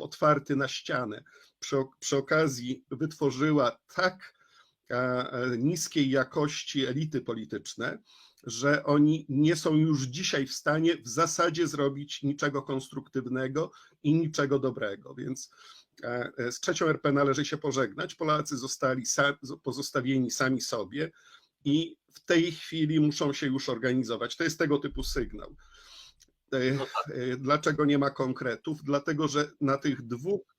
otwarty na ścianę przy, przy okazji wytworzyła tak e, e, niskiej jakości elity polityczne, że oni nie są już dzisiaj w stanie w zasadzie zrobić niczego konstruktywnego i niczego dobrego. Więc e, z trzecią RP należy się pożegnać. Polacy zostali pozostawieni sami sobie i w tej chwili muszą się już organizować. To jest tego typu sygnał. E, No tak. e, Dlaczego nie ma konkretów? Dlatego, że na tych dwóch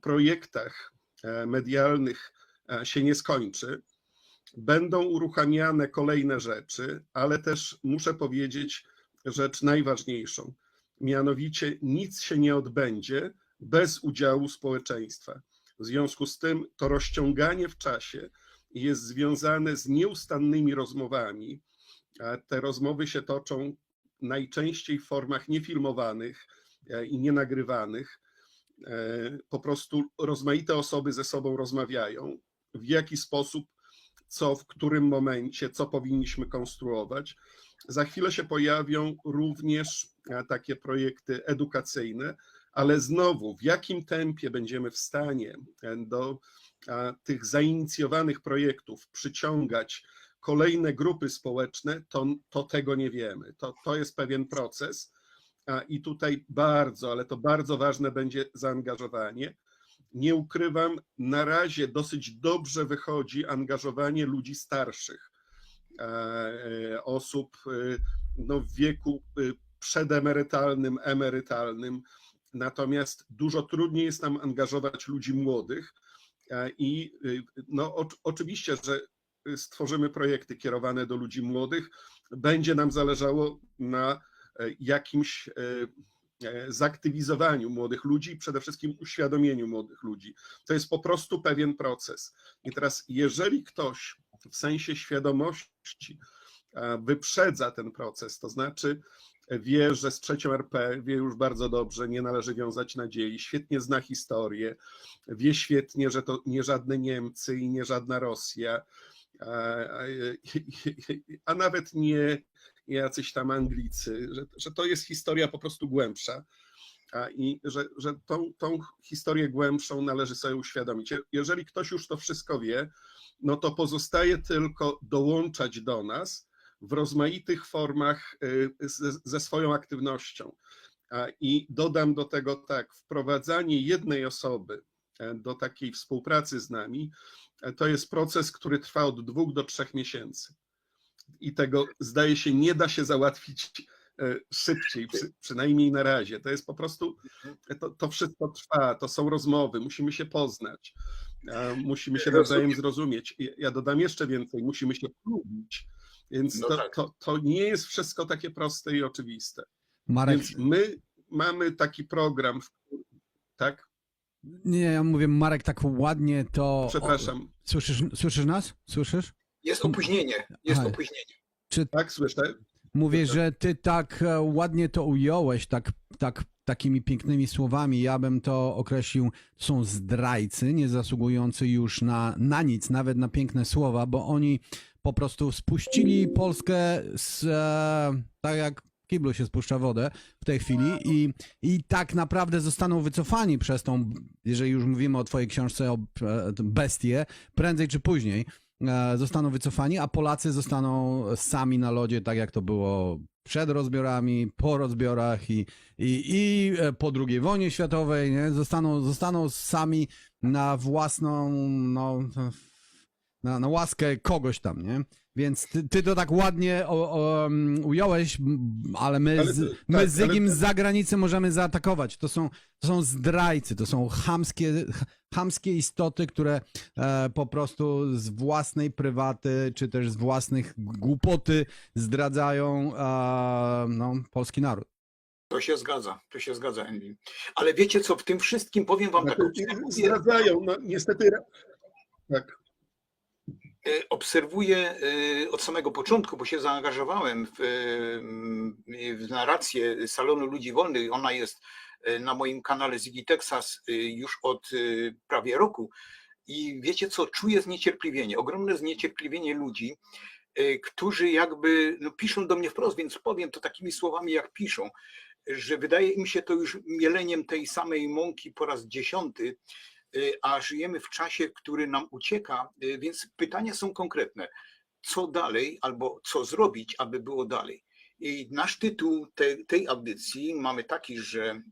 projektach e, medialnych się nie skończy. Będą uruchamiane kolejne rzeczy, ale też muszę powiedzieć rzecz najważniejszą. Mianowicie nic się nie odbędzie bez udziału społeczeństwa. W związku z tym to rozciąganie w czasie jest związane z nieustannymi rozmowami. Te rozmowy się toczą najczęściej w formach niefilmowanych e, i nienagrywanych. E, Po prostu rozmaite osoby ze sobą rozmawiają, w jaki sposób, co, w którym momencie, co powinniśmy konstruować. Za chwilę się pojawią również e, takie projekty edukacyjne, ale znowu, w jakim tempie będziemy w stanie do tych zainicjowanych projektów przyciągać kolejne grupy społeczne, to, to tego nie wiemy. To, to jest pewien proces. I tutaj bardzo, ale to bardzo ważne będzie zaangażowanie. Nie ukrywam, na razie dosyć dobrze wychodzi angażowanie ludzi starszych, e, e, osób e, no, w wieku przedemerytalnym, emerytalnym. Natomiast dużo trudniej jest nam angażować ludzi młodych. I no, o, oczywiście, że stworzymy projekty kierowane do ludzi młodych, będzie nam zależało na e, jakimś e, e, zaktywizowaniu młodych ludzi i przede wszystkim uświadomieniu młodych ludzi. To jest po prostu pewien proces. I teraz, jeżeli ktoś w sensie świadomości wyprzedza ten proces, to znaczy wie, że z trzecią RP wie już bardzo dobrze, nie należy wiązać nadziei, świetnie zna historię, wie świetnie, że to nie żadne Niemcy i nie żadna Rosja, a, a, a nawet nie jacyś tam Anglicy, że, że to jest historia po prostu głębsza i że, że tą, tą historię głębszą należy sobie uświadomić. Jeżeli ktoś już to wszystko wie, no to pozostaje tylko dołączać do nas w rozmaitych formach y, ze, ze swoją aktywnością. I dodam do tego tak, wprowadzanie jednej osoby e, do takiej współpracy z nami, to jest proces, który trwa od dwóch do trzech miesięcy. I tego zdaje się nie da się załatwić e, szybciej, przy, przynajmniej na razie. To jest po prostu, to, to wszystko trwa, to są rozmowy, musimy się poznać, musimy się nawzajem zrozumieć. Ja- dodam jeszcze więcej, musimy się lubić. Więc No to, tak. to, to nie jest wszystko takie proste i oczywiste. Marek, Więc my mamy taki program, tak? Nie, ja mówię, Marek tak ładnie to... Przepraszam, Słyszysz, słyszysz nas? Słyszysz? Jest opóźnienie, jest Aha. opóźnienie. Czy tak słyszę? Mówię, że ty tak e, ładnie to ująłeś, tak, tak, takimi pięknymi słowami. Ja bym to określił, są zdrajcy, nie zasługujący już na, na nic, nawet na piękne słowa, bo oni po prostu spuścili Polskę z, e, tak jak kiblu się spuszcza wodę w tej chwili i, i tak naprawdę zostaną wycofani przez tą, jeżeli już mówimy o twojej książce o e, bestie, prędzej czy później e, zostaną wycofani, a Polacy zostaną sami na lodzie, tak jak to było przed rozbiorami, po rozbiorach i, i, i e, po II wojnie światowej, nie? Zostaną, zostaną sami na własną, no, na, na łaskę kogoś tam, nie? Więc ty, ty to tak ładnie o, o, um, ująłeś, ale my, Ale z, my tak, z Zygim ale- z zagranicy możemy zaatakować. To są, to są zdrajcy, to są chamskie, chamskie istoty, które e, po prostu z własnej prywaty, czy też z własnych głupoty zdradzają e, no, polski naród. To się zgadza, to się zgadza, Envy. Ale wiecie co, w tym wszystkim powiem wam tak, Zdradzają, no niestety. Tak. E, obserwuję e, od samego początku, bo się zaangażowałem w, e, w narrację Salonu Ludzi Wolnych. Ona jest na moim kanale Ziggy Texas już od prawie roku. I wiecie co, czuję zniecierpliwienie, ogromne zniecierpliwienie ludzi, którzy jakby no, piszą do mnie wprost, więc powiem to takimi słowami, jak piszą. że wydaje mi się to już mieleniem tej samej mąki po raz dziesiąty, a żyjemy w czasie, który nam ucieka, y, więc pytania są konkretne. Co dalej albo co zrobić, aby było dalej? I nasz tytuł te, tej audycji mamy taki, że e,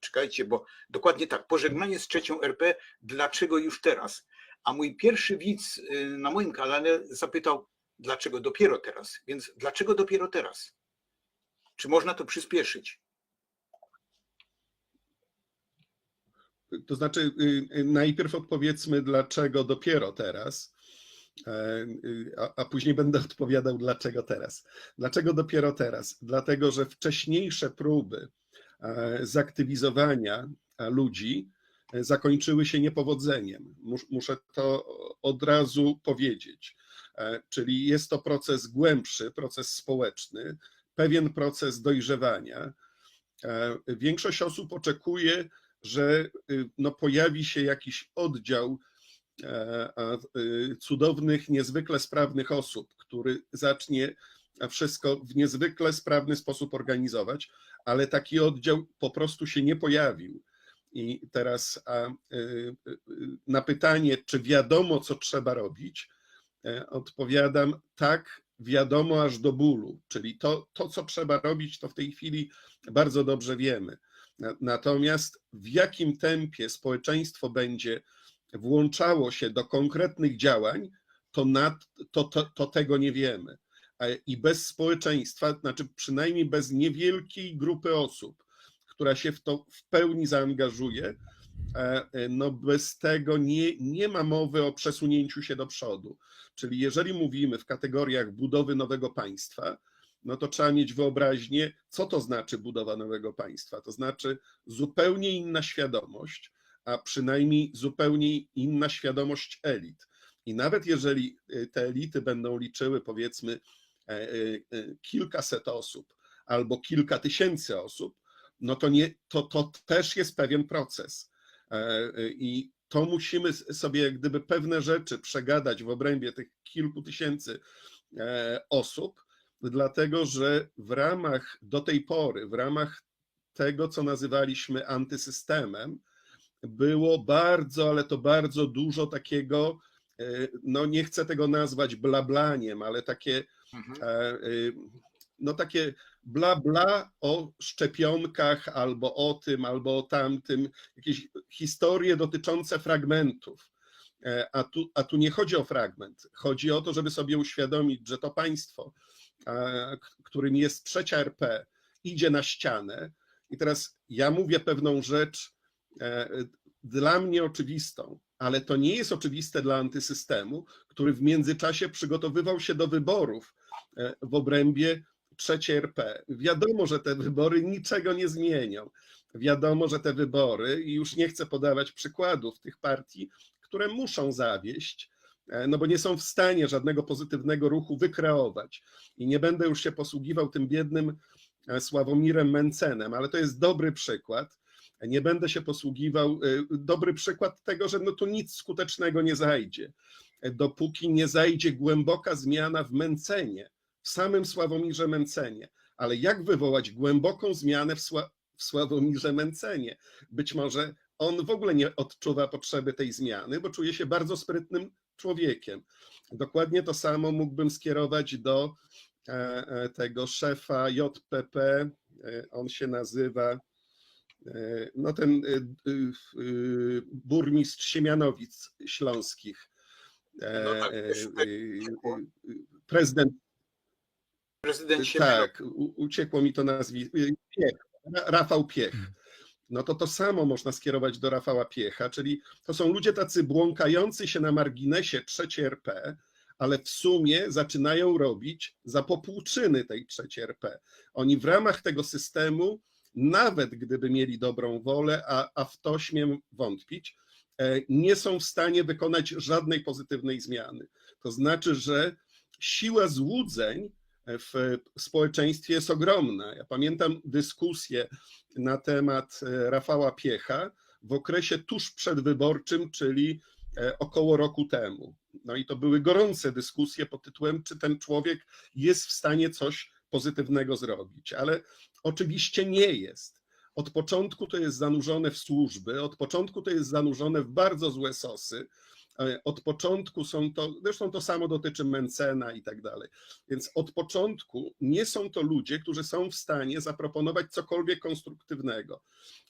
czekajcie, bo dokładnie tak, pożegnanie z trzecią RP, dlaczego już teraz? A mój pierwszy widz y, na moim kanale zapytał, dlaczego dopiero teraz? Więc dlaczego dopiero teraz? Czy można to przyspieszyć? To znaczy, y, y, najpierw odpowiedzmy, dlaczego dopiero teraz, e, y, a, a później będę odpowiadał, dlaczego teraz. Dlaczego dopiero teraz? Dlatego, że wcześniejsze próby e, zaktywizowania e, ludzi zakończyły się niepowodzeniem. Mus- Muszę to od razu powiedzieć. Czyli jest to proces głębszy, proces społeczny, pewien proces dojrzewania. Większość osób oczekuje, że y, no, pojawi się jakiś oddział e, y, cudownych, niezwykle sprawnych osób, który zacznie wszystko w niezwykle sprawny sposób organizować, ale taki oddział po prostu się nie pojawił. I teraz a, y, na pytanie, czy wiadomo, co trzeba robić, e, odpowiadam tak, wiadomo aż do bólu. Czyli to, to, co trzeba robić, to w tej chwili bardzo dobrze wiemy. Na- Natomiast w jakim tempie społeczeństwo będzie włączało się do konkretnych działań, to, nad, to, to, to tego nie wiemy. I bez społeczeństwa, znaczy przynajmniej bez niewielkiej grupy osób, która się w to w pełni zaangażuje, e, no bez tego nie, nie ma mowy o przesunięciu się do przodu. Czyli jeżeli mówimy w kategoriach budowy nowego państwa, no to trzeba mieć wyobraźnię, co to znaczy budowa nowego państwa. To znaczy zupełnie inna świadomość, a przynajmniej zupełnie inna świadomość elit. I nawet jeżeli y, te elity będą liczyły powiedzmy e, e, e, kilkaset osób albo kilka tysięcy osób, no to, nie, to, to też jest pewien proces. E, I to musimy sobie jak gdyby pewne rzeczy przegadać w obrębie tych kilku tysięcy e, osób, dlatego że w ramach do tej pory, w ramach tego, co nazywaliśmy antysystemem, było bardzo, ale to bardzo dużo takiego, e, no nie chcę tego nazwać blablaniem, ale takie, Mhm. e, e, no takie bla bla o szczepionkach, albo o tym, albo o tamtym, jakieś historie dotyczące fragmentów. A tu, a tu nie chodzi o fragment. Chodzi o to, żeby sobie uświadomić, że to państwo, którym jest trzecia RP, idzie na ścianę. I teraz ja mówię pewną rzecz e, dla mnie oczywistą, ale to nie jest oczywiste dla antysystemu, który w międzyczasie przygotowywał się do wyborów e, w obrębie trzeciej RP. Wiadomo, że te wybory niczego nie zmienią. Wiadomo, że te wybory, i już nie chcę podawać przykładów tych partii, które muszą zawieść, no bo nie są w stanie żadnego pozytywnego ruchu wykreować. I nie będę już się posługiwał tym biednym e, Sławomirem Mencenem, ale to jest dobry przykład. Nie będę się posługiwał, e, dobry przykład tego, że no tu nic skutecznego nie zajdzie, E, dopóki nie zajdzie głęboka zmiana w Mencenie, w samym Sławomirze Mencenie. Ale jak wywołać głęboką zmianę w, Sła, w Sławomirze Mencenie? Być może on w ogóle nie odczuwa potrzeby tej zmiany, bo czuje się bardzo sprytnym człowiekiem. Dokładnie to samo mógłbym skierować do e, e, tego szefa JPP. e, On się nazywa, no ten burmistrz Siemianowic Śląskich. No tak, tak Prezydent Prezydent tak, u- uciekło mi to nazwisko. Piech, Ra- Rafał Piech. No to to samo można skierować do Rafała Piecha, czyli to są ludzie tacy błąkający się na marginesie trzeciej RP, ale w sumie zaczynają robić za popłuczyny tej trzeciej RP. Oni w ramach tego systemu, nawet gdyby mieli dobrą wolę, a, a w to śmiem wątpić, e, nie są w stanie wykonać żadnej pozytywnej zmiany. To znaczy, że siła złudzeń w społeczeństwie jest ogromna. Ja pamiętam dyskusję na temat e, Rafała Piecha w okresie tuż przedwyborczym, czyli e, około roku temu. No i to były gorące dyskusje pod tytułem, czy ten człowiek jest w stanie coś pozytywnego zrobić. Ale Oczywiście nie jest. Od początku to jest zanurzone w służby, od początku to jest zanurzone w bardzo złe sosy. E, Od początku są to, zresztą to samo dotyczy Mencena i tak dalej. Więc od początku nie są to ludzie, którzy są w stanie zaproponować cokolwiek konstruktywnego.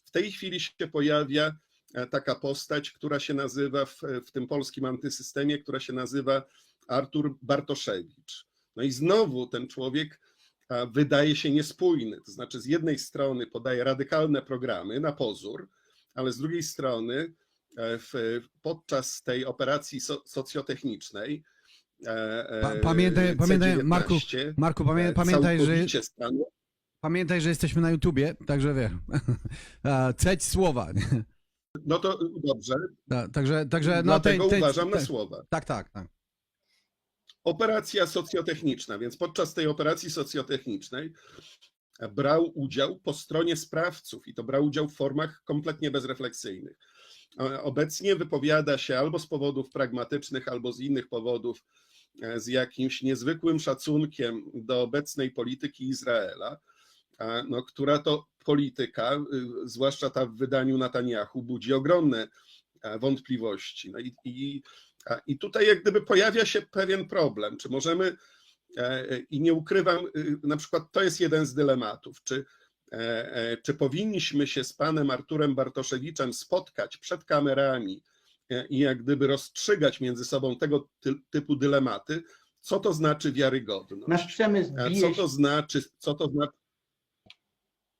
W tej chwili się pojawia e, taka postać, która się nazywa w, w tym polskim antysystemie, która się nazywa Artur Bartoszewicz. No i znowu ten człowiek a, wydaje się niespójny. To znaczy, z jednej strony podaje radykalne programy na pozór, ale z drugiej strony e, w, podczas tej operacji so, socjotechnicznej. e, e, Pa- pamiętaj- pamiętaj, Marku, C19, Marku, pamię, e, pamiętaj, że, pamiętaj, że jesteśmy na YouTubie, także wiesz, e, ceć słowa. No to dobrze, Ta- Także, także no, dlatego tej- tej- uważam na słowa. Tak, tak, tak. Operacja socjotechniczna, więc podczas tej operacji socjotechnicznej brał udział po stronie sprawców i to brał udział w formach kompletnie bezrefleksyjnych. E, Obecnie wypowiada się albo z powodów pragmatycznych, albo z innych powodów, e, z jakimś niezwykłym szacunkiem do obecnej polityki Izraela, no, która to polityka, y, zwłaszcza ta w wydaniu Netanyahu, budzi ogromne e, wątpliwości. No i, i, I tutaj jak gdyby pojawia się pewien problem, czy możemy, i nie ukrywam, y, na przykład to jest jeden z dylematów, czy, czy powinniśmy się z panem Arturem Bartoszewiczem spotkać przed kamerami e, i jak gdyby rozstrzygać między sobą tego ty, typu dylematy, co to znaczy wiarygodność, Nasz przemysł E, co to znaczy, co to znaczy,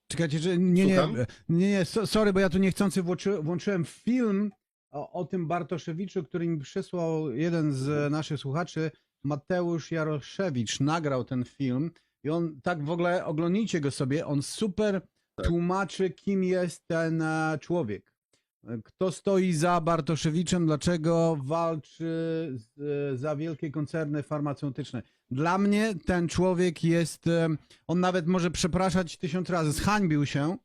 Czekajcie, że nie, nie, nie, nie, so- sorry, bo ja tu niechcący włączy, włączyłem film o, o tym Bartoszewiczu, który mi przysłał jeden z naszych słuchaczy, Mateusz Jaroszewicz, nagrał ten film i on tak w ogóle, oglądnijcie go sobie, on super Tak. tłumaczy, kim jest ten e, człowiek. Kto stoi za Bartoszewiczem, dlaczego walczy z, za wielkie koncerny farmaceutyczne. Dla mnie ten człowiek jest, em, on nawet może przepraszać tysiąc razy, zhańbił się e,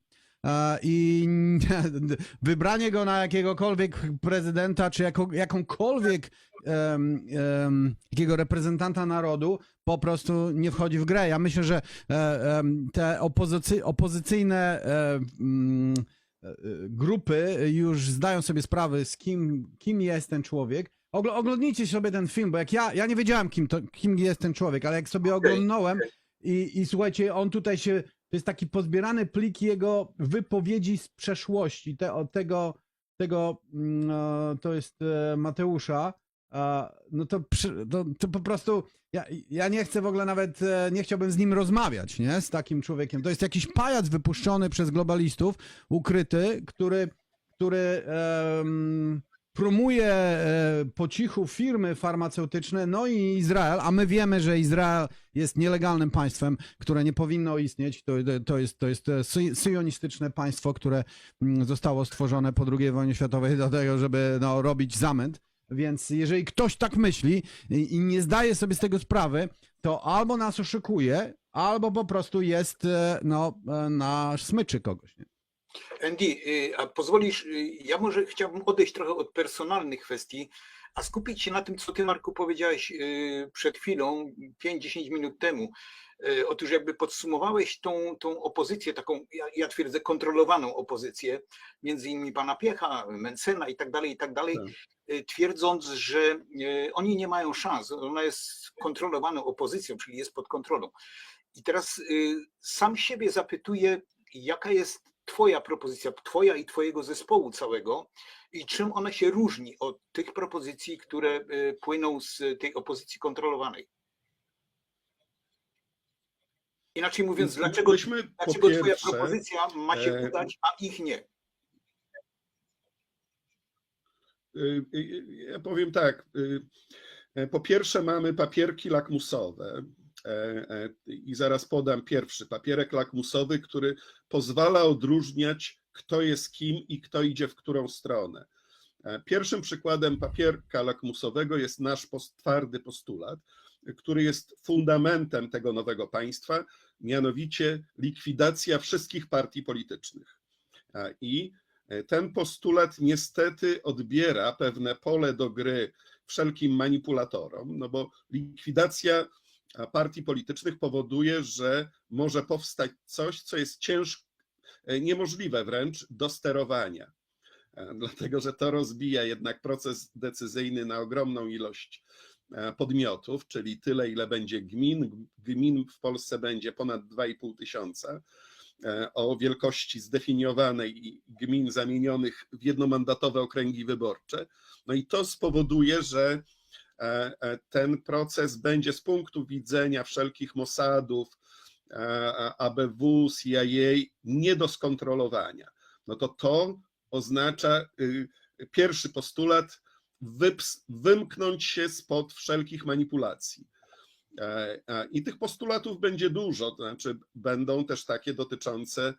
i wybranie go na jakiegokolwiek prezydenta, czy jako, jakąkolwiek em, em, jakiego reprezentanta narodu po prostu nie wchodzi w grę. Ja myślę, że em, te opozycy, opozycyjne e, grupy już zdają sobie sprawę z kim, kim jest ten człowiek. Ogl- oglądnijcie sobie ten film, bo jak ja, ja nie wiedziałem kim, to, kim jest ten człowiek, ale jak sobie Okej, oglądałem i, i słuchajcie, on tutaj się, to jest taki pozbierany plik jego wypowiedzi z przeszłości, te, od tego, tego mm, to jest e, Mateusza, no to, to, to po prostu ja, ja nie chcę w ogóle nawet, e, nie chciałbym z nim rozmawiać, nie, z takim człowiekiem. To jest jakiś pajac wypuszczony przez globalistów, ukryty, który, który em, promuje e, po cichu firmy farmaceutyczne, no i Izrael, a my wiemy, że Izrael jest nielegalnym państwem, które nie powinno istnieć. To, to, jest, to jest sy- syjonistyczne państwo, które mm, zostało stworzone po II wojnie światowej do tego, żeby no, robić zamęt. Więc jeżeli ktoś tak myśli i, i nie zdaje sobie z tego sprawy, to albo nas oszukuje, albo po prostu jest e, no, e, na smyczy kogoś. Nie? Andy, y, a pozwolisz, y, ja może chciałbym odejść trochę od personalnych kwestii, a skupić się na tym, co ty, Marku, powiedziałeś y, przed chwilą, 5-10 minut temu. Otóż jakby podsumowałeś tą, tą opozycję, taką, ja, ja twierdzę, kontrolowaną opozycję, między innymi pana Piecha, Mencena i tak dalej, i tak dalej, y, twierdząc, że oni nie mają szans. Ona jest kontrolowaną opozycją, czyli jest pod kontrolą. I teraz sam siebie zapytuję, jaka jest Twoja propozycja, Twoja i Twojego zespołu całego i czym ona się różni od tych propozycji, które y, płyną z tej opozycji kontrolowanej? Inaczej mówiąc, dlaczego, dlaczego Twoja pierwsze, propozycja ma się e, udać, a ich nie? Y, y, Ja powiem tak. Po pierwsze, mamy papierki lakmusowe. E, e, I zaraz podam pierwszy papierek lakmusowy, który pozwala odróżniać, kto jest kim i kto idzie w którą stronę. E, Pierwszym przykładem papierka lakmusowego jest nasz post, twardy postulat, który jest fundamentem tego nowego państwa, mianowicie likwidacja wszystkich partii politycznych. I ten postulat niestety odbiera pewne pole do gry wszelkim manipulatorom, no bo likwidacja partii politycznych powoduje, że może powstać coś, co jest ciężko, niemożliwe wręcz do sterowania. E, Dlatego, że to rozbija jednak proces decyzyjny na ogromną ilość e, podmiotów, czyli tyle, ile będzie gmin. Gmin w Polsce będzie ponad 2,5 tysiąca e, o wielkości zdefiniowanej i gmin zamienionych w jednomandatowe okręgi wyborcze. No i to spowoduje, że e, e, ten proces będzie z punktu widzenia wszelkich Mossadów, e, ABW, CIA nie do skontrolowania. No to to oznacza y, pierwszy postulat wymknąć się spod wszelkich manipulacji. E, e, I tych postulatów będzie dużo, to znaczy będą też takie dotyczące e,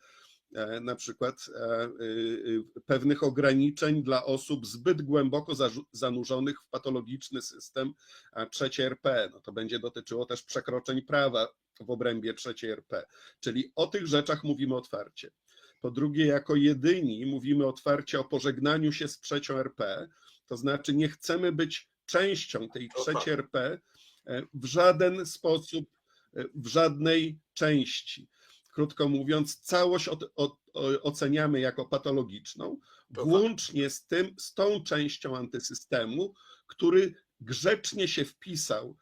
na przykład e, y, pewnych ograniczeń dla osób zbyt głęboko zanurzonych w patologiczny system trzeciej RP. No to będzie dotyczyło też przekroczeń prawa w obrębie trzeciej RP. Czyli o tych rzeczach mówimy otwarcie. Po drugie, jako jedyni mówimy otwarcie o pożegnaniu się z trzecią RP, to znaczy nie chcemy być częścią tej To trzeciej RP e, w żaden sposób, e, w żadnej części. Krótko mówiąc, całość o- oceniamy jako patologiczną, To włącznie z tym, z tą częścią antysystemu, który grzecznie się wpisał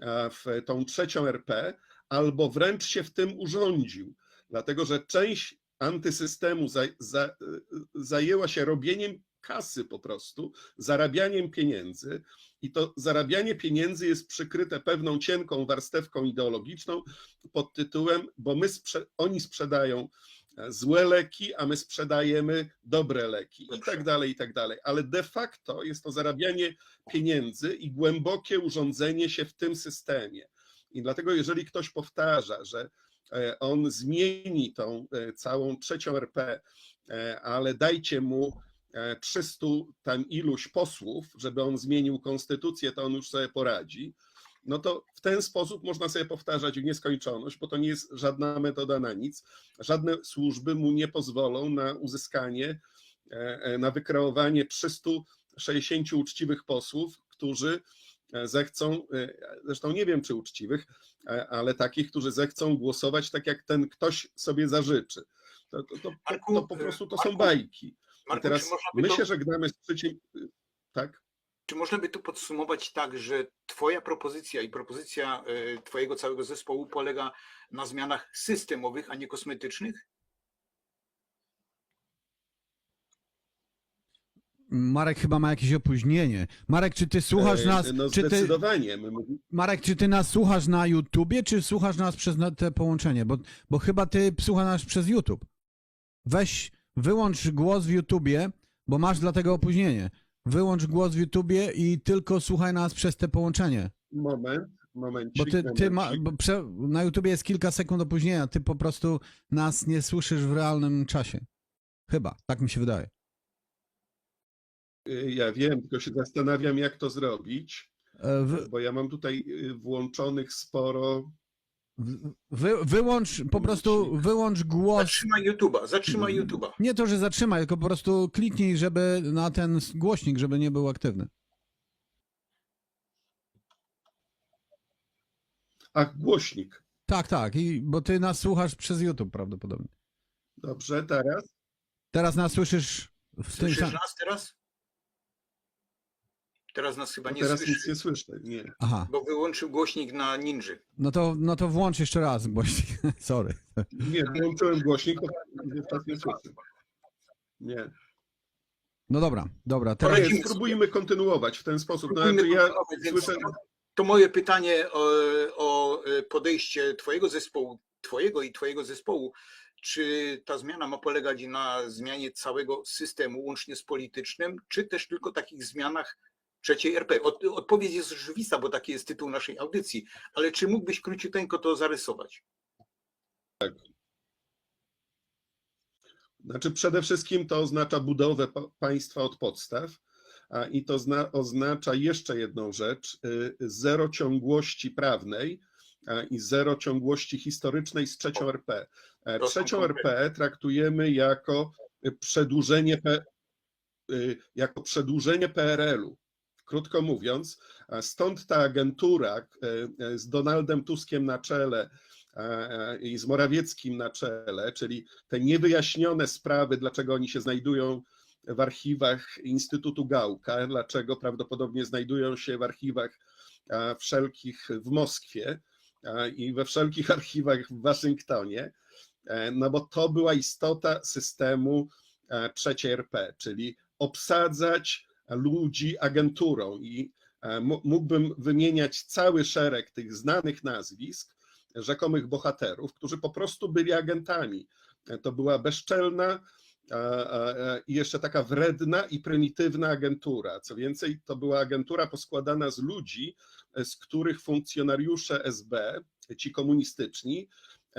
e, w tą trzecią RP, albo wręcz się w tym urządził, dlatego że część antysystemu za, za, zajęła się robieniem kasy po prostu, zarabianiem pieniędzy i to zarabianie pieniędzy jest przykryte pewną cienką warstewką ideologiczną pod tytułem, bo my sprze- oni sprzedają e, złe leki, a my sprzedajemy dobre leki i tak dalej, i tak dalej. Ale de facto jest to zarabianie pieniędzy i głębokie urządzenie się w tym systemie. I dlatego, jeżeli ktoś powtarza, że e, on zmieni tą e, całą trzecią RP, ale dajcie mu 300 tam iluś posłów, żeby on zmienił konstytucję, to on już sobie poradzi. No to w ten sposób można sobie powtarzać w nieskończoność, bo to nie jest żadna metoda na nic. Żadne służby mu nie pozwolą na uzyskanie, e, e, na wykreowanie 360 uczciwych posłów, którzy e, zechcą, e, zresztą nie wiem czy uczciwych, e, ale takich, którzy zechcą głosować tak, jak ten ktoś sobie zażyczy. To, to, to, to po prostu to są bajki. Marku, teraz my to, się żegnamy z trzecim. Tak? czy można by tu podsumować tak, że Twoja propozycja i propozycja e, Twojego całego zespołu polega na zmianach systemowych, a nie kosmetycznych? Marek chyba ma jakieś opóźnienie. Marek, czy ty słuchasz E, nas? No czy ty, Marek, czy ty nas słuchasz na YouTubie, czy słuchasz nas przez na- te połączenie? Bo, bo chyba ty słuchasz nas przez YouTube. Weź, wyłącz głos w YouTubie, bo masz dlatego opóźnienie. Wyłącz głos w YouTubie i tylko słuchaj nas przez te połączenie. moment, momencik, Bo ty, ty ma, bo prze, na YouTubie jest kilka sekund opóźnienia, ty po prostu nas nie słyszysz w realnym czasie. Chyba, tak mi się wydaje. Y, Ja wiem, tylko się zastanawiam, jak to zrobić, E, Wy, bo ja mam tutaj y, włączonych sporo. Wy, wyłącz, po prostu wyłącz głos. Zatrzymaj YouTube'a, zatrzymaj Mm. YouTube'a. Nie to, że zatrzymaj, tylko po prostu kliknij, żeby na ten głośnik, żeby nie był aktywny. Ach, głośnik. Tak, tak, i, bo ty nas słuchasz przez YouTube prawdopodobnie. Dobrze, teraz? Teraz nas słyszysz w tym Słyszysz samym. nas teraz? Teraz nas chyba No nie teraz słyszy, nic nie słyszę. Nie. Aha, bo wyłączył głośnik na Ninży. no to, no to włącz jeszcze raz głośnik. Sorry. Nie, włączyłem głośnik, to teraz nie słyszę. Nie. No dobra, dobra. Teraz jest, spróbujmy kontynuować w ten sposób. No, znaczy ja słyszę, to- To moje pytanie o, o podejście Twojego zespołu, Twojego i Twojego zespołu. Czy ta zmiana ma polegać na zmianie całego systemu, łącznie z politycznym, czy też tylko takich zmianach trzeciej RP? Od, odpowiedź jest oczywista, bo taki jest tytuł naszej audycji, ale czy mógłbyś króciuteńko to zarysować? Znaczy przede wszystkim to oznacza budowę pa- państwa od podstaw a, i to zna, oznacza jeszcze jedną rzecz, y, zero ciągłości prawnej i zero ciągłości historycznej z trzecią RP. E, Trzecią. RP traktujemy jako przedłużenie, y, jako przedłużenie PRL-u. Krótko mówiąc, a stąd ta agentura e, e, z Donaldem Tuskiem na czele e, e, i z Morawieckim na czele, czyli te niewyjaśnione sprawy, dlaczego oni się znajdują w archiwach Instytutu Gałka, dlaczego prawdopodobnie znajdują się w archiwach e, wszelkich w Moskwie e, i we wszelkich archiwach w Waszyngtonie, e, no bo to była istota systemu e, trzeciej RP, czyli obsadzać ludzi agenturą i e, mógłbym wymieniać cały szereg tych znanych nazwisk, rzekomych bohaterów, którzy po prostu byli agentami. E, To była bezczelna e, i jeszcze taka wredna i prymitywna agentura. Co więcej, to była agentura poskładana z ludzi, z których funkcjonariusze SB, ci komunistyczni,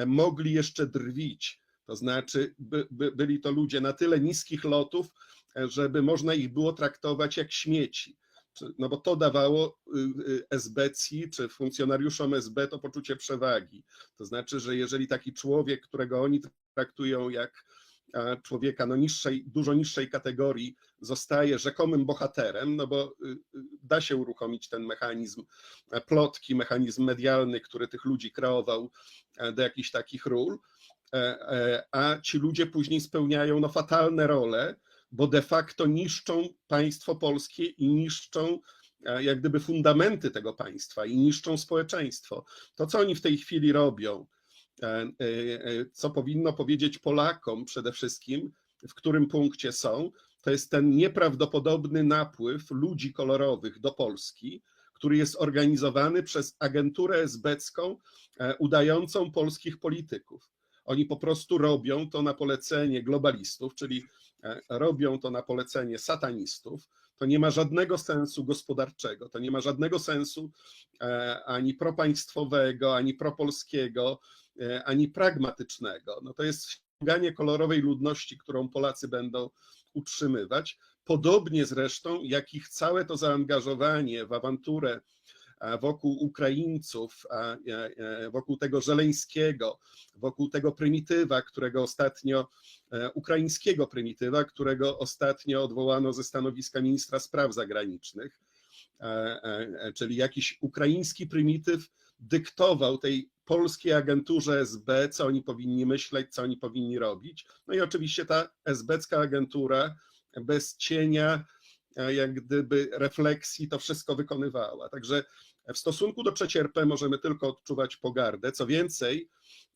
mogli jeszcze drwić. To znaczy, by, by, byli to ludzie na tyle niskich lotów, żeby można ich było traktować jak śmieci. No bo to dawało y, y, SBC czy funkcjonariuszom SB to poczucie przewagi. To znaczy, że jeżeli taki człowiek, którego oni traktują jak człowieka no niższej, dużo niższej kategorii, zostaje rzekomym bohaterem, no bo y, da się uruchomić ten mechanizm plotki, mechanizm medialny, który tych ludzi kreował do jakichś takich ról, e, e, a ci ludzie później spełniają no, fatalne role, bo de facto niszczą państwo polskie i niszczą e, jak gdyby fundamenty tego państwa i niszczą społeczeństwo. To, co oni w tej chwili robią, e, e, co powinno powiedzieć Polakom przede wszystkim, w którym punkcie są, to jest ten nieprawdopodobny napływ ludzi kolorowych do Polski, który jest organizowany przez agenturę esbecką udającą polskich polityków. Oni po prostu robią to na polecenie globalistów, czyli robią to na polecenie satanistów. To nie ma żadnego sensu gospodarczego, to nie ma żadnego sensu e, ani propaństwowego, ani propolskiego, e, ani pragmatycznego. No to jest ściąganie kolorowej ludności, którą Polacy będą utrzymywać. Podobnie zresztą, jak ich całe to zaangażowanie w awanturę wokół Ukraińców, e, e, wokół tego Żeleńskiego, wokół tego prymitywa, którego ostatnio, e, ukraińskiego prymitywa, którego ostatnio odwołano ze stanowiska ministra spraw zagranicznych, e, e, czyli jakiś ukraiński prymityw dyktował tej polskiej agenturze SB, co oni powinni myśleć, co oni powinni robić. No i oczywiście ta esbecka agentura bez cienia e, jak gdyby refleksji to wszystko wykonywała. Także w stosunku do trzeciej RP możemy tylko odczuwać pogardę. Co więcej,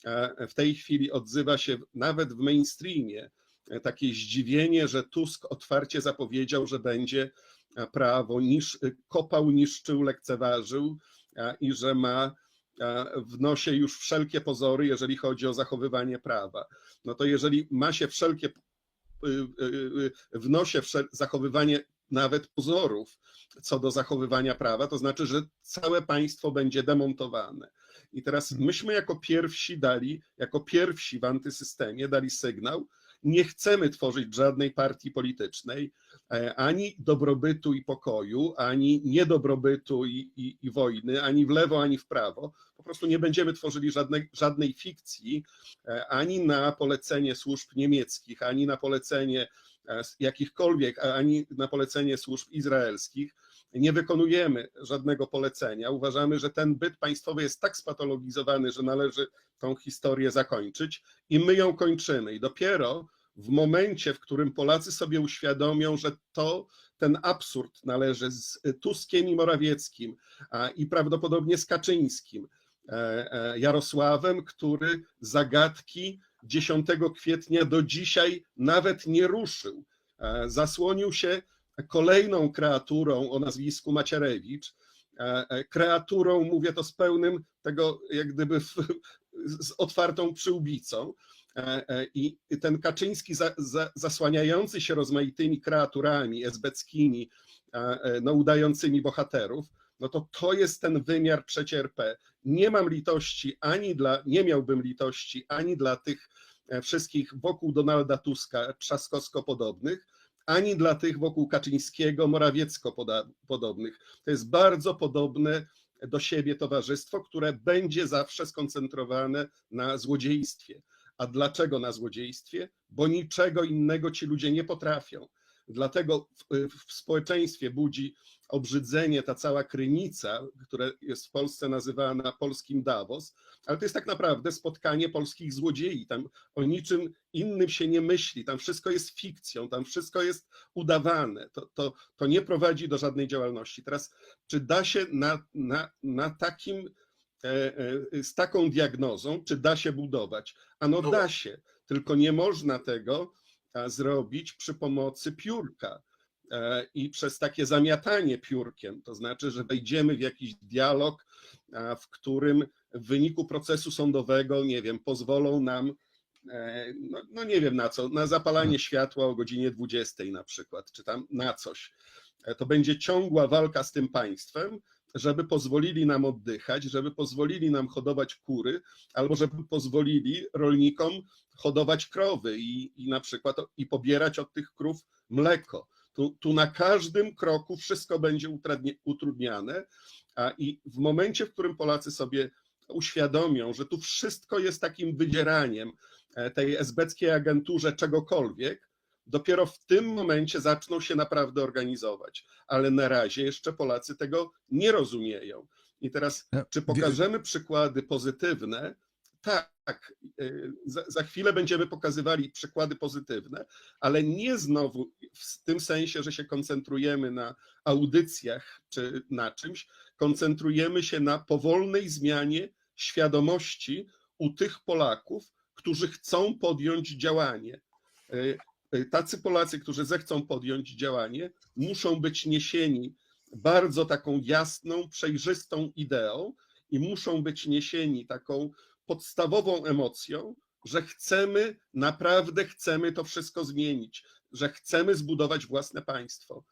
e, w tej chwili odzywa się nawet w mainstreamie e, takie zdziwienie, że Tusk otwarcie zapowiedział, że będzie e, prawo niż, kopał, niszczył, lekceważył e, i że ma e, w nosie już wszelkie pozory, jeżeli chodzi o zachowywanie prawa. No to jeżeli ma się wszelkie y, y, y, w nosie zachowywanie nawet pozorów co do zachowywania prawa, to znaczy, że całe państwo będzie demontowane. I teraz myśmy jako pierwsi dali, jako pierwsi w antysystemie dali sygnał, nie chcemy tworzyć żadnej partii politycznej, e, ani dobrobytu i pokoju, ani niedobrobytu i, i, i wojny, ani w lewo, ani w prawo. Po prostu nie będziemy tworzyli żadnej, żadnej fikcji, e, ani na polecenie służb niemieckich, ani na polecenie jakichkolwiek, ani na polecenie służb izraelskich. Nie wykonujemy żadnego polecenia. Uważamy, że ten byt państwowy jest tak spatologizowany, że należy tą historię zakończyć i my ją kończymy. I dopiero w momencie, w którym Polacy sobie uświadomią, że to ten absurd należy z Tuskiem i Morawieckim a, i prawdopodobnie z Kaczyńskim, e, e, Jarosławem, który zagadki 10 kwietnia do dzisiaj nawet nie ruszył. E, Zasłonił się kolejną kreaturą o nazwisku Macierewicz, e, e, kreaturą, mówię to z pełnym tego, jak gdyby w, z otwartą przyłbicą. I ten Kaczyński za, za, zasłaniający się rozmaitymi kreaturami esbeckimi, no, udającymi bohaterów, no to to jest ten wymiar trzeciej. Nie mam litości ani dla, nie miałbym litości ani dla tych e, wszystkich wokół Donalda Tuska trzaskowsko podobnych, ani dla tych wokół Kaczyńskiego, Morawiecko poda- podobnych. To jest bardzo podobne do siebie towarzystwo, które będzie zawsze skoncentrowane na złodziejstwie. A dlaczego na złodziejstwie? Bo niczego innego ci ludzie nie potrafią. Dlatego w, w społeczeństwie budzi obrzydzenie ta cała krynica, która jest w Polsce nazywana polskim Davos, ale to jest tak naprawdę spotkanie polskich złodziei. Tam o niczym innym się nie myśli, tam wszystko jest fikcją, tam wszystko jest udawane. To, to, to nie prowadzi do żadnej działalności. Teraz, czy da się na, na, na takim, e, e, z taką diagnozą, czy da się budować? Ano No. da się, tylko nie można tego zrobić przy pomocy piórka e, i przez takie zamiatanie piórkiem, to znaczy, że wejdziemy w jakiś dialog, a, w którym w wyniku procesu sądowego, nie wiem, pozwolą nam, e, no, no nie wiem na co, na zapalanie światła o godzinie 20 na przykład, czy tam na coś. E, To będzie ciągła walka z tym państwem, żeby pozwolili nam oddychać, żeby pozwolili nam hodować kury, albo żeby pozwolili rolnikom hodować krowy i, i na przykład i pobierać od tych krów mleko. Tu, tu na każdym kroku wszystko będzie utrudniane, a i w momencie, w którym Polacy sobie uświadomią, że tu wszystko jest takim wydzieraniem e, tej esbeckiej agenturze czegokolwiek, dopiero w tym momencie zaczną się naprawdę organizować. Ale na razie jeszcze Polacy tego nie rozumieją. I teraz, czy pokażemy przykłady pozytywne? Tak, y, za, za chwilę będziemy pokazywali przykłady pozytywne, ale nie znowu w tym sensie, że się koncentrujemy na audycjach czy na czymś, koncentrujemy się na powolnej zmianie świadomości u tych Polaków, którzy chcą podjąć działanie. Tacy Polacy, którzy zechcą podjąć działanie, muszą być niesieni bardzo taką jasną, przejrzystą ideą i muszą być niesieni taką podstawową emocją, że chcemy, naprawdę chcemy to wszystko zmienić, że chcemy zbudować własne państwo.